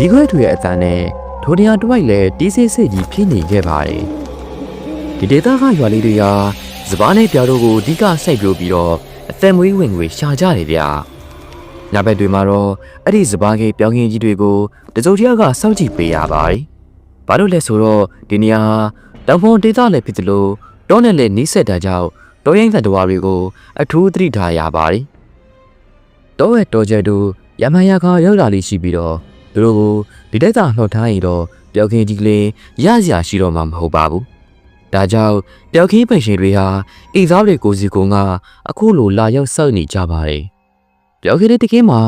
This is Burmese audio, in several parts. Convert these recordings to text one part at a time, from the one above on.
ဇီခွဲထွေရဲ့အတန်နဲ့ထိုနေရာတစ်ဝိုက်လည်းတီးဆေးဆေးကြီးဖြစ်နေခဲ့ပါတယ်ဒီဒေသကရွာလေးတွေဟာစပားနဲ့ပြောက်တို့ကိုအဓိကစိုက်ပျိုးပြီးတော့အသက်မွေးဝင်ငွေရှာကြတယ်ဗျာညဘက်တွေမှာတော့အဲ့ဒီစပားကေပြောင်းခင်းကြီးတွေကိုတစုံတစ်ယောက်ကစောင့်ကြည့်ပေးရပါတယ်ဘာလို့လဲဆိုတော့ဒီနေရာဟာတောင်ပေါ်ဒေသလည်းဖြစ်သလိုတောနဲ့လည်းနီးစပ်တာကြောင့်တောရိုင်းသတ္တဝါတွေကိုအထူးသတိထားရပါတယ်တောရဲ့တောကျက်တို့ရမန်ရခါရောက်လာလိရှိပြီးတော့ သူတို့ကိုဒီတိုက်သာလှော်ထားရင်တော့ပျောက်ခင်းကြီးကလေးရစရာရှိတော့မှမဟုတ်ပါဘူးဒါကြောင့်ပျောက်ခင်းပိန်ရှင်တွေဟာအိသားတွေကိုစီကုံကအခုလိုလာရောက်စောက်နေကြပါတယ်ပျောက်ခင်းတဲ့တကင်းမှာ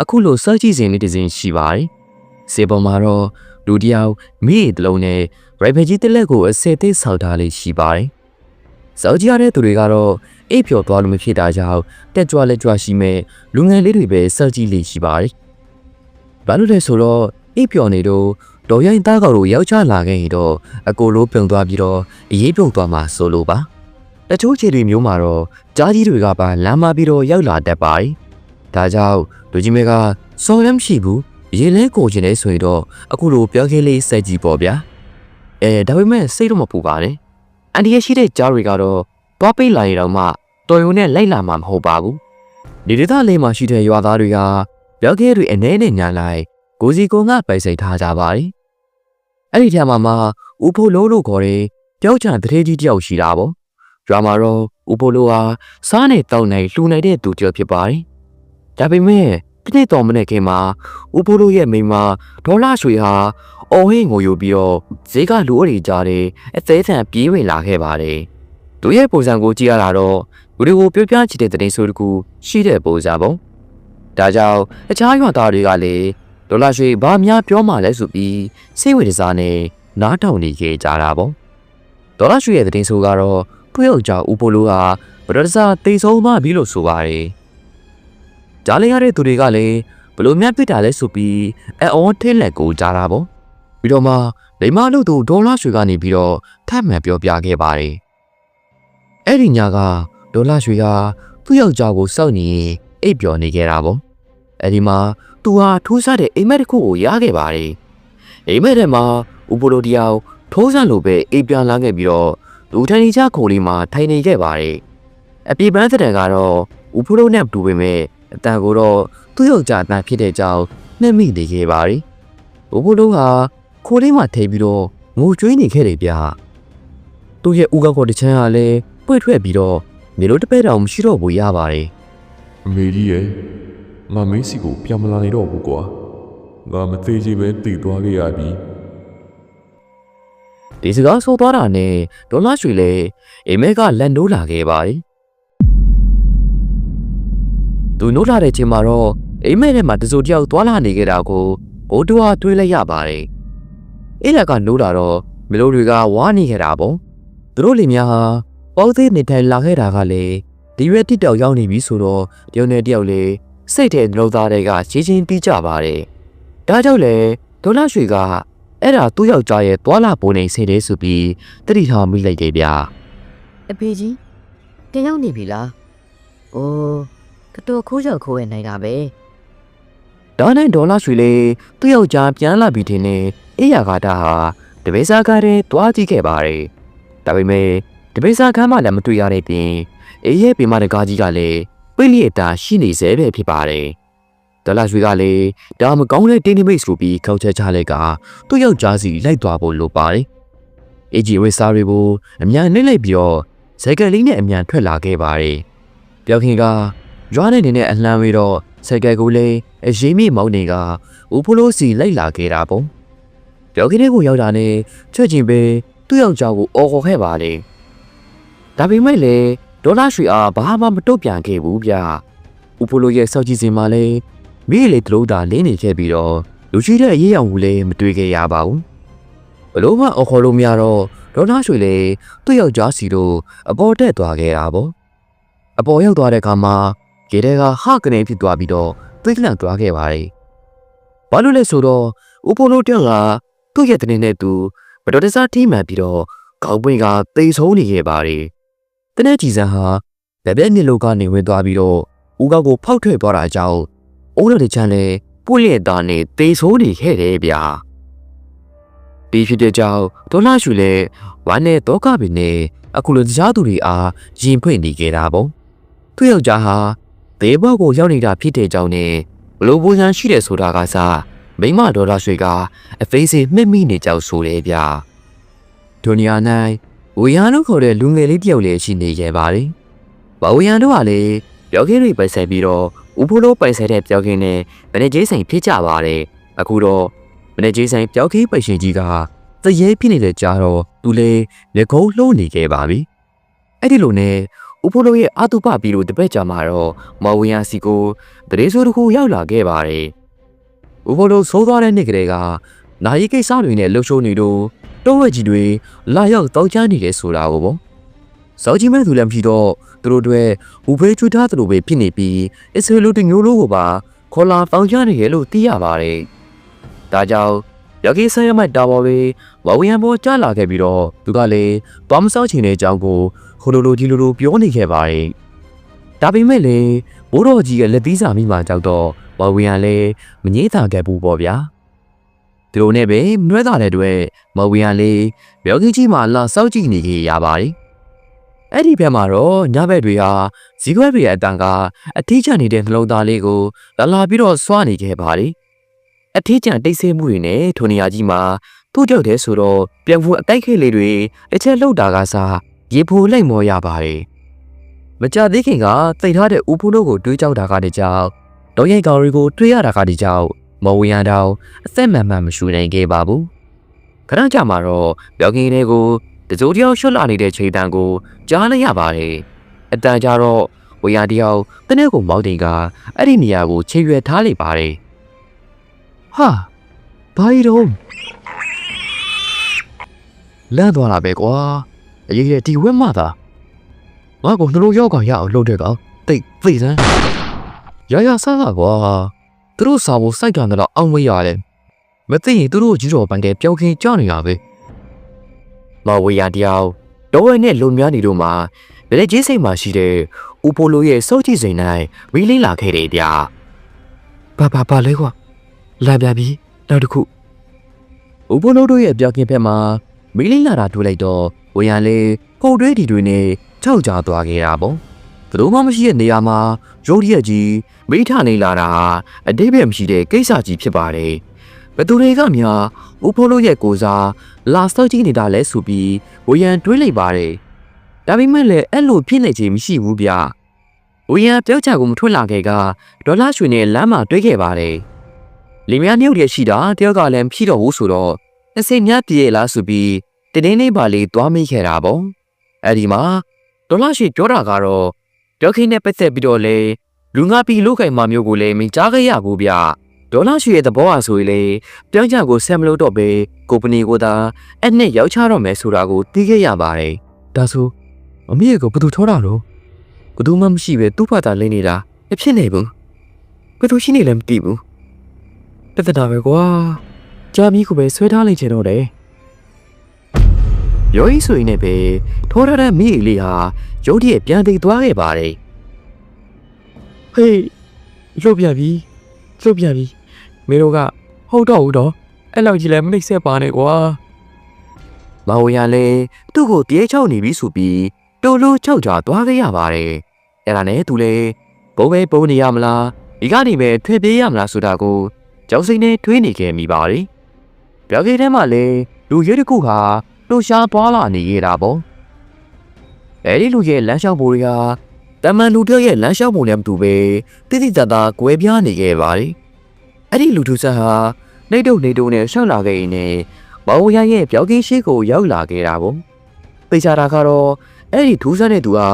အခုလိုစောက်ကြည့်စဉ်လေးတစ်စင်းရှိပါတယ်စေပေါ်မှာတော့လူတစ်ယောက်မိတလုံးနဲ့ရိုက်ဖယ်ကြီးတစ်လက်ကိုအစဲသိဆောက်ထားလေးရှိပါတယ်စောက်ကြည့်ရတဲ့သူတွေကတော့အိပ်ပျော်သွားလို့မဖြစ်တာကြောင့်တက်ကြွလက်ကြွရှိမဲ့လူငယ်လေးတွေပဲစောက်ကြည့်လေးရှိပါတယ် ဘာလို့လဲဆိုတော့အိပ်ပျော်နေတော့တော်ရိုင်းသားကောင်တို့ယောက်ျားလာခဲ့ရင်တော့အကိုလိုပြုံသွားပြီးတော့အေးပြုံသွားမှာဆိုလိုပါတချို့ခြေတွေမျိုးမှာတော့ကြားကြီးတွေကပါလမ်းမပြီးတော့ရောက်လာတတ်ပါတယ်ဒါကြောင့်လူကြီးမဲကစော်ရမ်းရှိဘူးရေလဲကိုကျင်နေဆိုရင်တော့အခုလိုပြောခင်းလေးစိုက်ကြည့်ပေါ့ဗျာအဲဒါပေမဲ့စိတ်တော့မပူပါနဲ့အန်ဒီရရှိတဲ့ကြားတွေကတော့သွားပိတ်လာရတော့မှတော်ရုံနဲ့လိုက်လာမှာမဟုတ်ပါဘူးဒီဒေသလေးမှာရှိတဲ့ရွာသားတွေက ပြောခဲတွေအနေနဲ့ညာလိုက်ကိုစီကုံကပိုက်စိတ်ထားကြပါတယ်အဲ့ဒီထက်မှမှဦးဖိုးလုံးလို့ခေါ်တဲ့ပြောက်ချံတထေးကြီးတယောက်ရှိတာပေါ့ရွာမှာတော့ဦးဖိုးလုံးဟာစားနေတောက်နေလှူနေတဲ့သူတယောက်ဖြစ်ပါတယ်ဒါပေမဲ့ဒီနေ့တော်မနေ့ခင်မှာဦးဖိုးလုံးရဲ့မိန်းမဒေါ်လာရွှေဟာအော်ဟင်းငိုယူပြီးတော့ဈေးကလူအရီကြတဲ့အသေးထန်ပြေးဝင်လာခဲ့ပါတယ်သူရဲ့ပုံစံကိုကြည့်ရတာတော့လူတွေကိုပြောပြချစ်တဲ့တဲ့ဆိုတကူရှိတဲ့ပုံစံပေါ့ ဒါကြောင့်အခြားရွာသားတွေကလည်းဒေါ်လာရွှေဘာများပြောမှလဲဆိုပြီးစိတ်ဝင်စားနေနားထောင်နေကြကြတာပေါ့ဒေါ်လာရွှေရဲ့တဲ့ဆိုကတော့သူ့ယောက်ျားဦးပိုလိုဟာဗရဒစာတိတ်ဆုံးမှပြီလို့ဆိုပါတယ်ကြားလိုက်ရတဲ့သူတွေကလည်းဘလို့မြတ်ပြစ်တာလဲဆိုပြီးအအောထင်းလက်ကိုကြားတာပေါ့ပြီးတော့မှလိမ္မာလို့သူဒေါ်လာရွှေကနေပြီးတော့ထပ်မံပြောပြခဲ့ပါတယ်အဲ့ဒီညကဒေါ်လာရွှေဟာသူ့ယောက်ျားကိုစောင့်နေရင်အိပ်ပျော်နေခဲ့တာပေါ့ အဲ့ဒီမှာသူဟာထိုးစားတဲ့အိမ်မက်တစ်ခုကိုရခဲ့ပါတယ်အိမ်မက်ထဲမှာဥပလိုတယောက်ထိုးစားလို့ပဲအိပ်ပြန်လာခဲ့ပြီးတော့လူထိုင်နေကြခုံလေးမှာထိုင်နေခဲ့ပါတယ်အပြေပန်းတဲ့ကတော့ဥပလိုနဲ့တူပေမဲ့အတန်ကိုတော့သူ့ယောက်ျားအတန်ဖြစ်တဲ့ကြောင်းနှက်မိနေခဲ့ပါတယ်ဥပလိုဟာခိုးလေးမှာထိပ်ပြီးတော့ငိုကြွေးနေခဲ့တယ်ဗျာသူ့ရဲ့ဥကောက်ကိုတစ်ချမ်းကလည်းပွေ့ထွက်ပြီးတော့မြေလိုတစ်ပဲတောင်မရှိတော့ဘူးရပါတယ်အမေကြီးရဲ့ ငါမင်းစီကိုပြန်မလာနေတော့ဘူးကွာငါမသေးချင်ပဲတည်သွားခဲ့ရပြီဒီစကားဆိုသွားတာနဲ့ဒေါ်လာရွှေလည်းအိမ်မဲကလက်နိုးလာခဲ့ပါတယ်သူနိုးလာတဲ့ချိန်မှာတော့အိမ်မဲထဲမှာတစိုးတယောက်သွားလာနေခဲ့တာကိုဘိုးတော်ကတွေးလိုက်ရပါတယ်အဲ့ဒါကနိုးလာတော့မလို့တွေကဝါနေခဲ့တာပေါ့သူတို့လင်များဟာပေါသေးနေထိုင်လာခဲ့တာကလည်းဒီရက်တစ်တောက်ရောက်နေပြီဆိုတော့တယောက်နဲ့တယောက်လေ စိတ်ထဲနှလုံးသားတွေကရှင်းရှင်းပြီးကြပါတယ်ဒါကြောင့်လေဒေါ်လာရွှေကအဲ့ဒါသူ့ယောက်ျားရဲ့သွာလာပုံနေစေတယ်ဆိုပြီးတတိထားမိလိုက်တယ်ဗျာအဖေကြီးတင်ရောက်နေပြီလား။အိုးတော်တော်ခိုးကြောက်ခိုးရနိုင်တာပဲဒါနဲ့ဒေါ်လာရွှေလေးသူ့ယောက်ျားပြန်လာပြီးထင်နေအေးရကာတာဟာတပိစာကားတဲ့တွားကြည့်ခဲ့ပါတယ်ဒါပေမဲ့တပိစာကားမှလည်းမတွေ့ရတဲ့ပြင်အေးရဲ့ပင်မတကားကြီးကလည်း ပိတ်လျက်တာရှိနေစေပဲဖြစ်ပါတယ်ဒေါ်လာရွှေကလည်းဒါမကောင်းတဲ့တင်းနိမိတ်ဆိုပြီးခောက်ချက်ချလိုက်ကသူ့ယောက်ျားစီလိုက်သွားဖို့လိုပါတယ်အေဂျီဝေစာတွေကိုအမြန်နှိမ့်လိုက်ပြီးတော့ဇိုက်ကလေးနဲ့အမြန်ထွက်လာခဲ့ပါတယ်ပြောခင်ကရွာနေနေတဲ့အလှမ်းဝေးတော့ဇိုက်ကကိုလည်းအရေးမိမောင်းနေကဦးဖိုးလို့စီလိုက်လာခဲ့တာပေါ့ပြောခင်ကိုရောက်တာနဲ့ချွတ်ချင်ပဲသူ့ယောက်ျားကိုအော်ခေါ်ခဲ့ပါတယ်ဒါပေမဲ့လည်း ဒေါ်လာရွှေအားဘာမှမတုတ်ပြန်ခဲ့ဘူးဗျဦးဖိုးလို့ရဲ့စောက်ကြည့်စင်မှာလည်းမိလေတလို့တာလင်းနေခဲ့ပြီးတော့လူရှိတဲ့အရေးအယံကိုလည်းမတွေ့ခဲ့ရပါဘူးဘလို့မှအော်ခေါ်လို့မရတော့ဒေါ်လာရွှေလည်းသူ့ယောက်ျားစီတို့အပေါ်တက်သွားခဲ့တာပေါ့အပေါ်ရောက်သွားတဲ့အခါမှာရေတဲကဟကနေဖြစ်သွားပြီးတော့သိလန့်သွားခဲ့ပါတယ်ဘာလို့လဲဆိုတော့ဦးဖိုးလို့တယောက်ကသူ့ရဲ့တဲ့နဲ့သူမတော်တဆထိမှန်ပြီးတော့ခေါင်းပွင့်ကတိတ်ဆုံးနေခဲ့ပါတယ် တနေ့ကြည်စံဟာလက်ပြက်နှစ်လုံးကနေဝင်သွားပြီးတော့ဦးကောက်ကိုဖောက်ထွက်သွားတာကြောင့်အိုးတော်တဲ့ချမ်းလဲပွင့်လျက်သားနဲ့တေဆိုးနေခဲ့တယ်ဗျာဒီဖြစ်တဲ့ကြောင့်ဒေါ်လာရှူလည်းဝမ်းနဲ့တော့ကပင်နဲ့အခုလိုကြားသူတွေအားရင်ဖွင့်နေကြတာပေါ့သူ့ယောက်ျားဟာဒေဘောကိုရောက်နေတာဖြစ်တဲ့ကြောင့်နဲ့ဘလို့ပုံစံရှိတယ်ဆိုတာကစားမိမဒေါ်လာရွှေကအဖေးစေမှတ်မိနေကြောက်ဆိုတယ်ဗျာဒုနီယာ၌ ဝီယန်တို့ခေါ်တဲ့လူငယ်လေးတစ်ယောက်လည်းရှိနေခဲ့ပါတယ်။ဘာဝီယန်တို့ကလည်းပြောခင်းတွေပိုက်ဆိုင်ပြီးတော့ဦးဖိုးလို့ပိုက်ဆိုင်တဲ့ပြောခင်းနဲ့ဗနေကြီးဆိုင်ဖြစ်ကြပါတယ်။အခုတော့ဗနေကြီးဆိုင်ပြောခင်းပိုက်ရှင်ကြီးကသရဲဖြစ်နေတဲ့ကြားတော့သူလည်းလက်ကုပ်လှုံးနေခဲ့ပါပြီ။အဲ့ဒီလိုနဲ့ဦးဖိုးလို့ရဲ့အာတုပပြီးလို့တပည့်ကြမှာတော့မဝီယန်စီကိုတရေဆိုးတစ်ခုရောက်လာခဲ့ပါတယ်။ဦးဖိုးလို့သိုးသွားတဲ့နေ့ကလေးကနိုင်ရီကိစ္စတွေနဲ့လှုပ်ရှုံးနေတော့ တောဝက်ကြီးတွေလာရောက်တောက်ချနေတယ်ဆိုတာကိုပေါ့။စောကြီးမဲ့သူလည်းမရှိတော့သူတို့တွေဝူဖေးချွတ်ထားသလိုပဲဖြစ်နေပြီးအစ္စရေးလူတမျိုးလို့ကိုပါခေါ်လာတောက်ချနေတယ်လို့သိရပါတယ်။ဒါကြောင့်ယောဂီဆိုင်ရမတ်တာပေါ်ပဲဝဝီယံပေါ်ကြားလာခဲ့ပြီးတော့သူကလည်းသွားမစောက်ချင်တဲ့အကြောင်းကိုခိုလိုလိုကြီးလိုလိုပြောနေခဲ့ပါတယ်။ဒါပေမဲ့လည်းဘိုးတော်ကြီးရဲ့လက်သီးစာမိမှကြောက်တော့ဝဝီယံလည်းမငြိတာခဲ့ဘူးပေါ့ဗျာ။ သူတို့နဲ့ပဲမွဲတာတဲ့အတွက်မဝီယံလေးယောဂီကြီးမှလာစောက်ကြည့်နေခဲ့ရပါတယ်။အဲ့ဒီဘက်မှာတော့ညဘက်တွေဟာဇီခွဲတွေရဲ့အတန်ကအထီးကျနေတဲ့နှလုံးသားလေးကိုလာလာပြီးတော့စွာနေခဲ့ပါတယ်။အထီးကျတိတ်ဆိတ်မှုတွေနဲ့ထိုနေရာကြီးမှာသူ့ကြောက်တဲ့ဆိုတော့ပြန်ဖို့အတိုက်ခိတ်လေးတွေတစ်ချက်လှုပ်တာကစားရေဖိုလိုက်မော်ရပါတယ်။မကြသေးခင်ကတိတ်ထားတဲ့ဦးဖိုးတို့ကိုတွေးကြောက်တာကတည်းကြောင့်တော့ရိုက်ကောင်တွေကိုတွေးရတာကတည်းကြောင့် မဝေရန်တော့အသက်မှန်မှန်မရှူနိုင်ခဲ့ပါဘူး။ခဏကြာမှာတော့ပြောကင်းလေးကိုတစိုးတယောက်ရှွတ်လာနေတဲ့ချိန်တန်ကိုကြားလိုက်ရပါတယ်။အတန်ကြတော့ဝေရတယောက်တနေ့ကိုမောက်တင်ကအဲ့ဒီနေရာကိုခြေရွယ်ထားလိုက်ပါတယ်။ဟာဘာကြီးတော့လန့်သွားတာပဲကွာအရေးရဲ့ဒီဝက်မှသာငါကိုနှလုံးရောက်ကောင်ရအောင်လုပ်တဲ့ကောင်တိတ်သိစမ်းရရဆန်းတာကွာ သူတို့စာဖို့စိုက်ကြတယ်တော့အောင်မရတယ်မသိရင်သူတို့ကြီးတော်ပန်တဲ့ပျောက်ခင်းကြနေရပဲမဝေရတယောက်တော့ဝဲနဲ့လုံများနေတို့မှာဗလက်ကြီးစိတ်မှာရှိတဲ့ဦးပိုလိုရဲ့စောကြည့်စိန်၌ဝီးလင်းလာခဲ့တယ်ဗျာဘာဘာဘာလဲကွာလာပြပြီနောက်တစ်ခုဦးပိုလိုတို့ရဲ့ပျောက်ခင်းဘက်မှာမီးလင်းလာတာတွေ့လိုက်တော့ဝေရန်လေးခုတ်တွဲဒီတွေနဲ့ထောက်ကြသွားခဲ့တာပေါ့ ဘယ်သူမှမရှိတဲ့နေရာမှာရိုးရက်ကြီးမိထနေလာတာအတိတ်ပဲမရှိတဲ့ကိစ္စကြီးဖြစ်ပါတယ်ဘသူတွေကများဦးဖိုးလို့ရဲ့ကိုစားလာစောက်ကြည့်နေတာလဲဆိုပြီးဝေရန်တွေးလိုက်ပါတယ်ဒါပေမဲ့လည်းအဲ့လိုဖြစ်နေခြင်းမရှိဘူးဗျဝေရန်ပြောက်ချကိုမထွက်လာခဲ့ကဒေါ်လာရွှေနဲ့လမ်းမှာတွေးခဲ့ပါတယ်လင်မယားနှစ်ယောက်တည်းရှိတာတယောက်ကလည်းဖြီးတော့ဘူးဆိုတော့အစိမ့်များပြေလားဆိုပြီးတင်းတင်းလေးပါလေးသွားမိခဲ့တာပေါ့အဲ့ဒီမှာဒေါ်လာရွှေပြောတာကတော့ ပြောခင်းနဲ့ပတ်သက်ပြီးတော့လေလူငါပီလုခိုင်မာမျိုးကိုလည်းမကြားခဲ့ရဘူးဗျဒေါ်လာရွှေရဲ့သဘောအဆိုရင်လေပြောင်းကြကိုဆက်မလို့တော့ပဲကုမ္ပဏီကိုသာအဲ့နဲ့ရောက်ချတော့မယ်ဆိုတာကိုသိခဲ့ရပါတယ်ဒါဆိုအမေကဘယ်သူထောတာတော့ဘယ်သူမှမရှိပဲသူ့ဘာသာလင်းနေတာမဖြစ်နိုင်ဘူးဘယ်သူရှိနေလဲမသိဘူးတသက်တာပဲကွာကြာမီကိုပဲဆွဲထားလိုက်ချင်တော့တယ်ရောဤဆိုရင်လည်းပဲထောရတဲ့မိအလေးဟာ ရုတ်တရက်ပြန်တည်သွားခဲ့ပါတယ်ဟေးလှုပ်ပြပြီလှုပ်ပြပြီမင်းတို့ကဟုတ်တော့ဦးတော့အဲ့လောက်ကြီးလည်းမနှိမ့်ဆက်ပါနဲ့ကွာမဝရလဲသူ့ကိုပြေးချောက်နေပြီဆိုပြီးတိုးလို့ချောက်ကြသွားခဲ့ရပါတယ်အဲ့ဒါနဲ့သူလဲဘုံပဲပုံနေရမလားဒီကနေပဲထွေပြေးရမလားဆိုတာကိုကြောက်စိမ့်နဲ့တွေးနေခဲ့မိပါတယ်ပြောင်းကြီးထဲမှာလဲလူရဲတစ်ခုဟာလှူရှားသွားလာနေရတာပေါ့ အဲဒီလူရဲ့လမ်းလျှောက်ပုံတွေကတမန်လူတယောက်ရဲ့လမ်းလျှောက်ပုံနဲ့မတူပဲတိတိတတ်တာကွဲပြားနေခဲ့ပါတယ်အဲ့ဒီလူထုဆက်ဟာနှိတ်တုတ်နှိတ်တုတ်နဲ့ရှောက်လာခဲ့ရင်လည်းမောင်ရရဲ့ပြောင်းကင်းရှိကိုရောက်လာခဲ့တာပေါ့သိချတာကတော့အဲ့ဒီထူးဆန်းတဲ့သူဟာ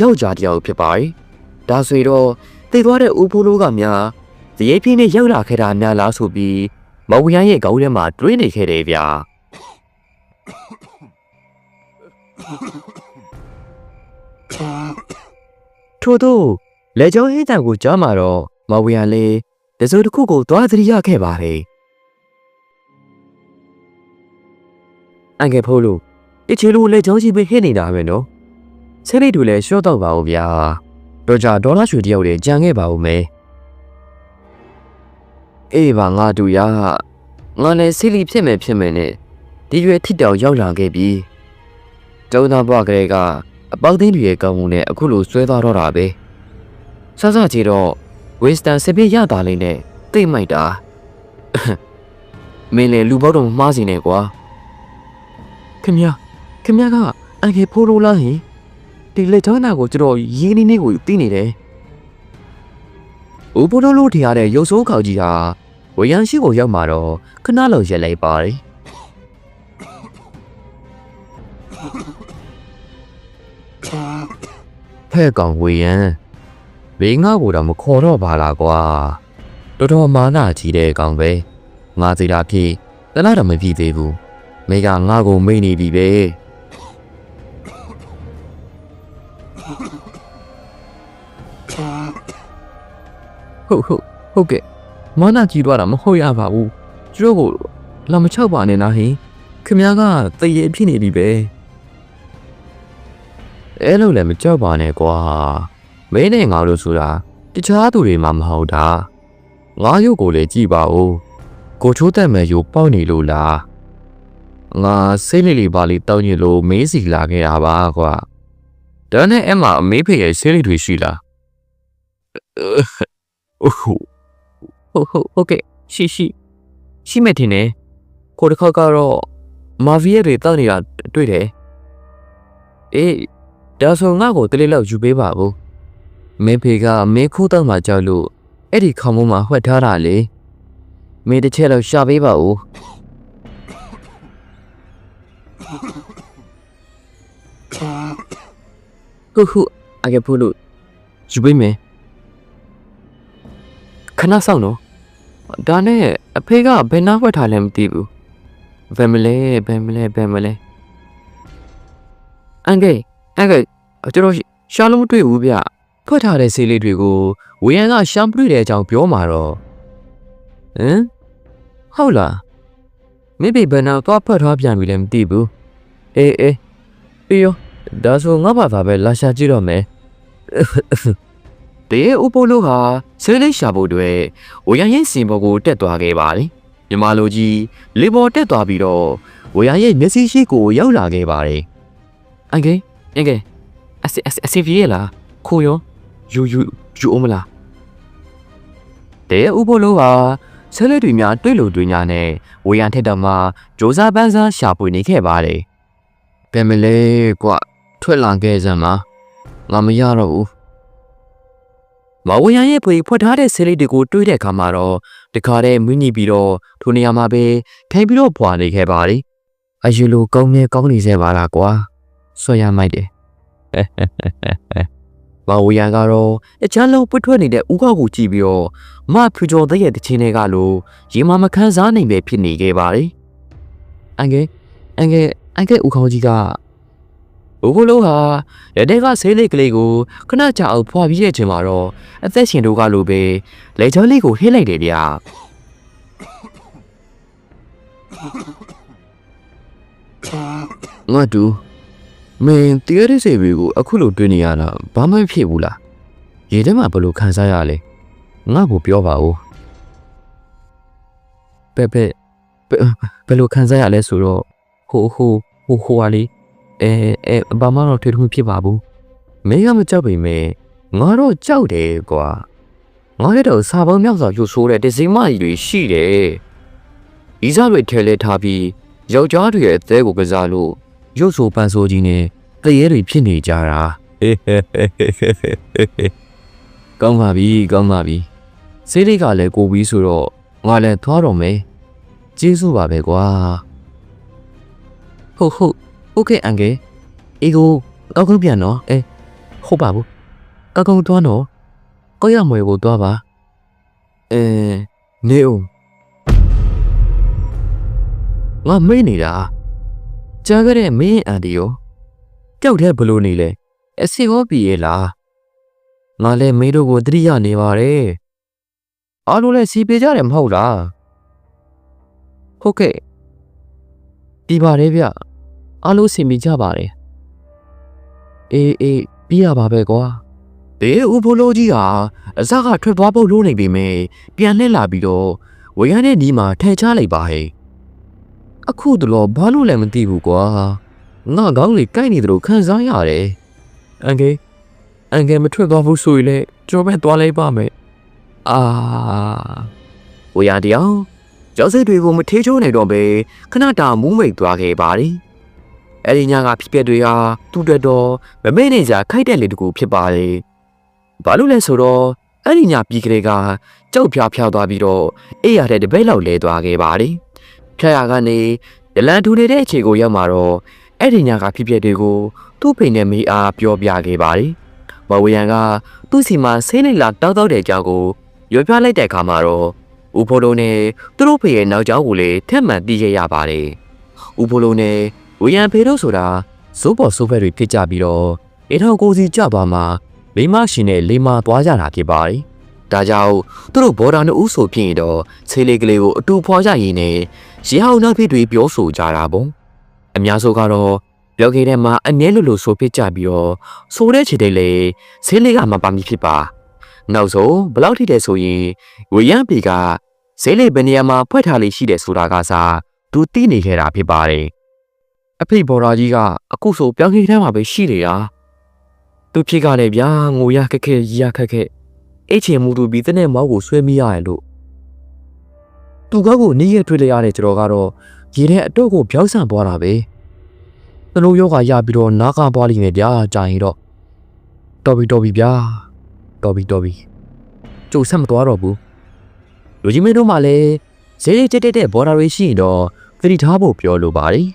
ယောက်ျားတစ်ယောက်ဖြစ်ပါတယ်ဒါဆိုတော့သိသွားတဲ့ဦးဖိုးလိုးကများဇေယျပြင်းနဲ့ရောက်လာခဲ့တာများလားဆိုပြီးမောင်ရရဲ့ခေါင်းထဲမှာတွေးနေခဲ့တယ်ဗျာ ထို့သောလက်ကြောင်းဟင်းတံကိုကြားမှာတော့မဝေရလေးတစိုးတစ်ခုကိုသွားသတိရခဲ့ပါတယ်အန်ကယ်ဖိုးလို့တချီလူလက်ကြောင်းကြီးပဲဟင်းနေတာပဲနော်ဆဲလေးတွေလည်းရှော့တော့ပါဦးဗျာတော့ကြဒေါ်လာရွှေတယောက်တည်းကြံခဲ့ပါဦးမယ်အေးပါငါတို့ရငါလည်းစီလီဖြစ်မယ်ဖြစ်မယ်နဲ့ဒီရွယ်ထစ်တောင်ရောက်လာခဲ့ပြီတုံးသားဘွားကလေးက အပေါက်သိန်းတွေရဲ့ကောင်းမှုနဲ့အခုလိုဆွဲသွားတော့တာပဲဆဆချီတော့ဝင်းစတန်စစ်ပြရတာလေးနဲ့တိတ်မိုက်တာမင်းလေလူပေါက်တော့မမှားစီနဲ့ကွာခင်ဗျာခင်ဗျာကအငယ်ဖိုးလို့လားဟင်ဒီလက်ထောင်းနာကိုကျွန်တော်ရင်းနေနေကိုသိနေတယ်ဦးဘိုးတို့လို့ထင်ရတဲ့ရုပ်ဆိုးခေါက်ကြီးဟာဝေယန်ရှိကိုရောက်มาတော့ခဏလောက်ရက်လိုက်ပါတယ် ဖဲ့ကောင်ဝေယန်ဘေးငါ့ကိုတော့မခေါ်တော့ပါလားကွာတော်တော်မာနကြီးတဲ့ကောင်ပဲငါစီတာဖြစ်တလားတော့မဖြစ်သေးဘူးမိကငါ့ကိုမိတ်နေပြီပဲဟုတ်ဟုတ်ဟုတ်ကဲ့မာနကြီးသွားတာမဟုတ်ရပါဘူးကျတို့ကိုလာမချောက်ပါနဲ့လားဟင်ခင်ဗျားကတရေဖြစ်နေပြီပဲ အဲ့လိုလည်းမကြောက်ပါနဲ့ကွာမင်းနဲ့ငါတို့ဆိုတာတခြားသူတွေမှမဟုတ်တာငါရုပ်ကိုလည်းကြည့်ပါဦးကိုချိုးတက်မဲ့ရုပ်ပေါက်နေလို့လားငါစိတ်လေးလေးပါလေးတောင်းညလို့မေးစီလာခဲ့တာပါကွာဒါနဲ့အမအမေးဖေရဲ့စိတ်လေးတွေရှိလားအိုးဟုတ်ဟုတ်ဟုတ်ကဲ့ရှိရှိရှိမဲ့တင်တယ်ကိုတစ်ခါကတော့မာဗီရဲ့တွေတောက်နေတာတွေ့တယ်အေး ဒါဆိုငါ့ကိုတလေးလောက်ယူပေးပါဦးမင်းဖေကမင်းခိုးတော့မှကြောက်လို့အဲ့ဒီခေါင်းမမှာဝှက်ထားတာလေမင်းတစ်ချက်လောက်ရှာပေးပါဦးဟုတ်ဟုတ်အကဖို့လို့ယူပေးမယ်ခဏဆောင်တော့ဒါနဲ့အဖေကဘယ်နာဝှက်ထားလဲမသိဘူးဘယ်မလဲဘယ်မလဲဘယ်မလဲအန်ဂေအန်ဂေ ကျွန်တော်ရှာလို့မတွေ့ဘူးဗျဖွက်ထားတဲ့ဆေးလေးတွေကိုဝေယံကရှမ်ပတွေ့တဲ့အကြောင်းပြောမှာတော့ဟမ်ဟုတ်လားမိဘဘယ်နာတော့ဖွက်ထားပြန်ပြီလဲမသိဘူးအေးအေးပြီးရောဒါဆိုငါဘာသာပဲလာရှာကြည့်တော့မယ်တေဥပိုလိုဟာဆေးလေးရှာဖို့အတွက်ဝေယံရဲ့စင်ဘော်ကိုတက်သွားခဲ့ပါလေမြမလိုကြီးလေပေါ်တက်သွားပြီးတော့ဝေယံရဲ့မျက်စိရှိကိုရောက်လာခဲ့ပါတယ်အန်ကေအန်ကေ အစအစအစပြေးလားခိုးရောယူယူယူအောင်မလားတဲဥပိုလိုဟာဆဲလက်တွေများတွေ့လို့တွေ့ညာနဲ့ဝေယံထက်တော်မှာဂျိုးစားပန်းစားရှာပွေနေခဲ့ပါတယ်ဘယ်မလဲကွထွက်လာခဲ့စမ်းမှာငါမရတော့ဘူးမဝေယံရဲ့ဖွေဖွက်ထားတဲ့ဆဲလေးတွေကိုတွေးတဲ့အခါမှာတော့တခါတည်းမွေးညိပြီးတော့ထိုနေရာမှာပဲထိုင်ပြီးတော့ဖွာနေခဲ့ပါတယ်အယူလိုကောင်းနေကောင်းနေစေပါလားကွာဆွရမိုက်တယ် မဝီယံကတော့အချမ်းလုံးပွတ်ထွက်နေတဲ့ဦးကောက်ကိုကြည့်ပြီးတော့မဖြူကျော်တဲ့ရဲ့တချင်းတွေကလို့ရေမမခန်းစားနိုင်ပဲဖြစ်နေခဲ့ပါတယ်။အန်ကဲအန်ကဲအန်ကဲဦးခေါင်းကြီးကဦးကိုလုံးဟာရတဲ့ကဆေးလေးကလေးကိုခဏကြာအောင်ဖွာပြီးတဲ့ချိန်မှာတော့အသက်ရှင်တို့ကလိုပဲလေချောလေးကိုဟစ်လိုက်တယ်ဗျာငါတူ မင်းတရားရစေဘီကိုအခုလိုတွေ့နေရတာဘာမှမဖြစ်ဘူးလားရေထဲမှာဘယ်လိုခံစားရလဲငါ့ကိုပြောပါဦးဘယ်ဘယ်ဘယ်ဘယ်လိုခံစားရလဲဆိုတော့ဟိုဟိုဟိုဟိုဟာလေအဲအဲဘာမှတော့ထွေထွေဖြစ်ပါဘူးမင်းကမကြောက်ပေမဲ့ငါတော့ကြောက်တယ်ကွာငါရဲ့တော့စာပေါင်းမြောက်စွာရုပ်ဆိုးတဲ့ဒဇိမကြီးတွေရှိတယ်ဤစားတွေထဲလဲထားပြီးယောက်ျားတွေရဲ့အသေးကိုကစားလို့ ရုပ်ဆိုပန်းဆိုးကြီးနဲ့တရေတွေဖြစ်နေကြတာကောင်းပါပြီကောင်းပါပြီစိတ်တွေကလည်းကိုပြီးဆိုတော့ငါလည်းသွားတော့မယ်ကျေးဇူးပါပဲကွာဟုတ်ဟုတ်โอเคအန်ကယ်အေကိုကောက်ကောက်ပြန်နော်အဲဟုတ်ပါဘူးကောက်ကောက်သွားနော်ကောက်ရမွေကိုသွားပါအဲနေအောင်ငါမေ့နေတာ ကြားခဲ့တဲ့မင်းအန်တီရောကြောက်တဲ့ဘလို့နေလဲအစီရောပြီရဲ့လားငါလည်းမင်းတို့ကိုတတိယနေပါတယ်အားလုံးလည်းစီပေးကြတယ်မဟုတ်လားဟုတ်ကဲ့ဒီပါတယ်ဗျအားလုံးစီမိကြပါတယ်အေးအေးပြီးရပါပဲကွာတေဦးဖိုးလိုကြီးဟာအစကထွက်သွားဖို့လိုနေပြီမေပြန်လှည့်လာပြီးတော့ဝေရတဲ့ဒီမှာထဲချလိုက်ပါဟဲ့ အခုတော့ဘာလို့လဲမသိဘူးကွာငါကောင်းလေကိုက်နေတယ်လို့ခံစားရတယ်အန်ကေအန်ကေမထွက်သွားဘူးဆိုရင်လေကျွန်တော်ပဲသွားလိုက်ပါမယ်အာဝေရတရားကျောင်းစစ်တွေကိုမထေးချိုးနိုင်တော့ပဲခဏတာမူးမိတ်သွားခဲ့ပါတယ်အဲ့ဒီညကဖြစ်ပျက်တွေဟာသူ့အတွက်တော့မမေ့နေကြခိုက်တဲ့လေတကူဖြစ်ပါတယ်ဘာလို့လဲဆိုတော့အဲ့ဒီညပြီးကလေးကကြောက်ဖြားဖြားသွားပြီးတော့အေးရတဲ့တပိတ်လောက်လဲသွားခဲ့ပါတယ် ဖြားရကနေဒလန်ထူနေတဲ့အခြေကိုရောက်มาတော့အဲ့ဒီညကဖြစ်ပျက်တွေကိုသူ့ဖိနဲ့မိအားပြောပြခဲ့ပါတယ်မဝေယံကသူ့စီမှာဆေးလိမ့်လာတောက်တောက်တဲ့အကြောင်းကိုရွေပြလိုက်တဲ့အခါမှာတော့ဦးဖိုးလုံးနဲ့သူတို့ဖေရဲ့နောက်ကျောင်းကိုလည်းထက်မှန်သိခဲ့ရပါတယ်ဦးဖိုးလုံးနဲ့ဝေယံဖေတို့ဆိုတာစိုးပေါ်စိုးဖက်တွေဖြစ်ကြပြီးတော့အေထောင်ကိုစီကြပါမှာမိမရှင်နဲ့လေးမသွားကြတာဖြစ်ပါတယ် ဒါကြောင့်သူတို့ဘော်ဒါနှစ်ဦးဆိုဖြစ်ရင်တော့ဆေးလေးကလေးကိုအတူဖွာကြရင်းနဲ့ရေဟောင်းနောက်ဖြစ်တွေပြောဆိုကြတာပေါ့အများစုကတော့ပြောခဲ့တဲ့မှာအမြဲလိုလိုဆိုဖြစ်ကြပြီးတော့ဆိုတဲ့ခြေတိတ်လေဆေးလေးကမပါမီဖြစ်ပါနောက်ဆုံးဘယ်လောက်ထိတယ်ဆိုရင်ဝေယံပီကဈေးလေးဘယ်နေရာမှာဖွက်ထားလေးရှိတယ်ဆိုတာကစားသူသိနေခဲ့တာဖြစ်ပါတယ်အဖေဘော်ဒါကြီးကအခုဆိုပြောင်းခင်းထဲမှာပဲရှိနေတာသူဖြစ်ကလည်းဗျာငိုရခက်ခဲရီရခက်ခဲ အိတ်ချင်မူတူပြီးတဲ့နဲ့မောက်ကိုဆွဲမိရတယ်လို့သူကောက်ကိုနေရတွေ့လိုက်ရတဲ့ကျွန်တော်ကတော့ရေထဲအတော့ကိုပြောင်းဆန်သွားတာပဲသလုံးယောဂရပြီးတော့နားကားသွားလိမ့်မယ်ဗျာကြာရင်တော့တော်ပြီတော်ပြီဗျာတော်ပြီတော်ပြီကြိုဆက်မသွားတော့ဘူးလူကြီးမင်းတို့မှလည်းဈေးလေးတက်တက်တဲ့ဘော်ဒါတွေရှိရင်တော့သတိထားဖို့ပြောလိုပါတယ်